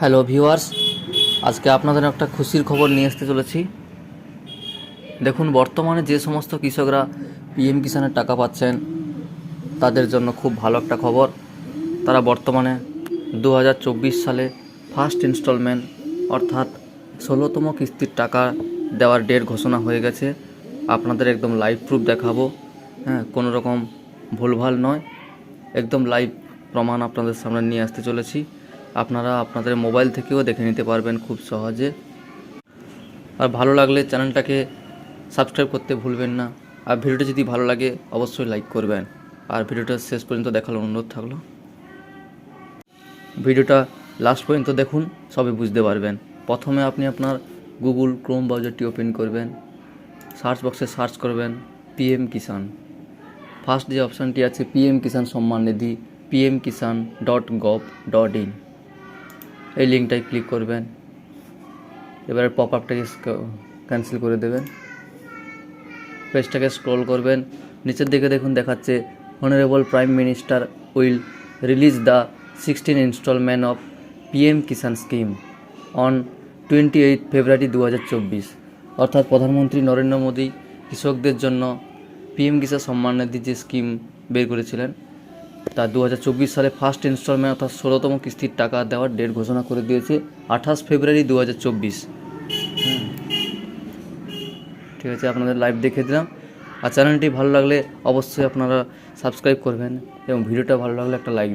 Hello viewers আজকে আপনাদের একটা খুশির খবর নিয়ে আসতে চলেছি। দেখুন, বর্তমানে যে সমস্ত কৃষকরা পিএম কিষাণের টাকা পাচ্ছেন, তাদের জন্য খুব ভালো একটা খবর। তারা বর্তমানে দু হাজার চব্বিশ সালে ফার্স্ট ইনস্টলমেন্ট অর্থাৎ ষোলোতম কিস্তির টাকা দেওয়ার ডেট ঘোষণা হয়ে গেছে। আপনাদের একদম লাইভ প্রুফ দেখাবো। হ্যাঁ কোনো রকম ভুলভাল নয়। একদম লাইভ প্রমাণ আপনাদের সামনে নিয়ে আসতে চলেছি। আপনারা আপনাদের মোবাইল থেকেও দেখে নিতে পারবেন খুব সহজে। আর ভালো লাগলে চ্যানেলটাকে সাবস্ক্রাইব করতে ভুলবেন না। আর ভিডিওটা যদি ভালো লাগে, অবশ্যই লাইক করবেন। আর ভিডিওটা শেষ পর্যন্ত দেখার অনুরোধ থাকল। ভিডিওটা লাস্ট পর্যন্ত দেখুন সবে বুঝতে পারবেন। প্রথমে আপনি আপনার গুগল ক্রোম ব্রাউজারটি ওপেন করবেন। সার্চ বক্সে সার্চ করবেন, পিএম কিষাণ। ফার্স্ট যে অপশানটি আছে, PM Kisan Samman Nidhi, PM Kisan dot gov dot in. এই লিঙ্কটায় ক্লিক করবেন। এবারে পপ আপটাকে ক্যান্সেল করে দেবেন। পেজটাকে স্ক্রল করবেন। নিচের দিকে দেখুন দেখাচ্ছে honourable prime minister will release the sixteen instalment of PM Kisan scheme on twenty eight February দু হাজার চব্বিশ অর্থাৎ প্রধানমন্ত্রী নরেন্দ্র মোদী কৃষকদের জন্য পিএম কিষাণ সম্মান নিধি যে স্কিম বের করেছিলেন তা দু সালে ফার্স্ট ইনস্টলমেন্ট অর্থাৎ ষোলোতম কিস্তির টাকা দেওয়ার ডেট ঘোষণা করে দিয়েছে আঠাশ ফেব্রুয়ারি দু ঠিক আছে, আপনাদের লাইভ দেখে দিলাম। আর চ্যানেলটি ভালো লাগলে অবশ্যই আপনারা সাবস্ক্রাইব করবেন এবং ভিডিওটা ভালো লাগলে একটা লাইক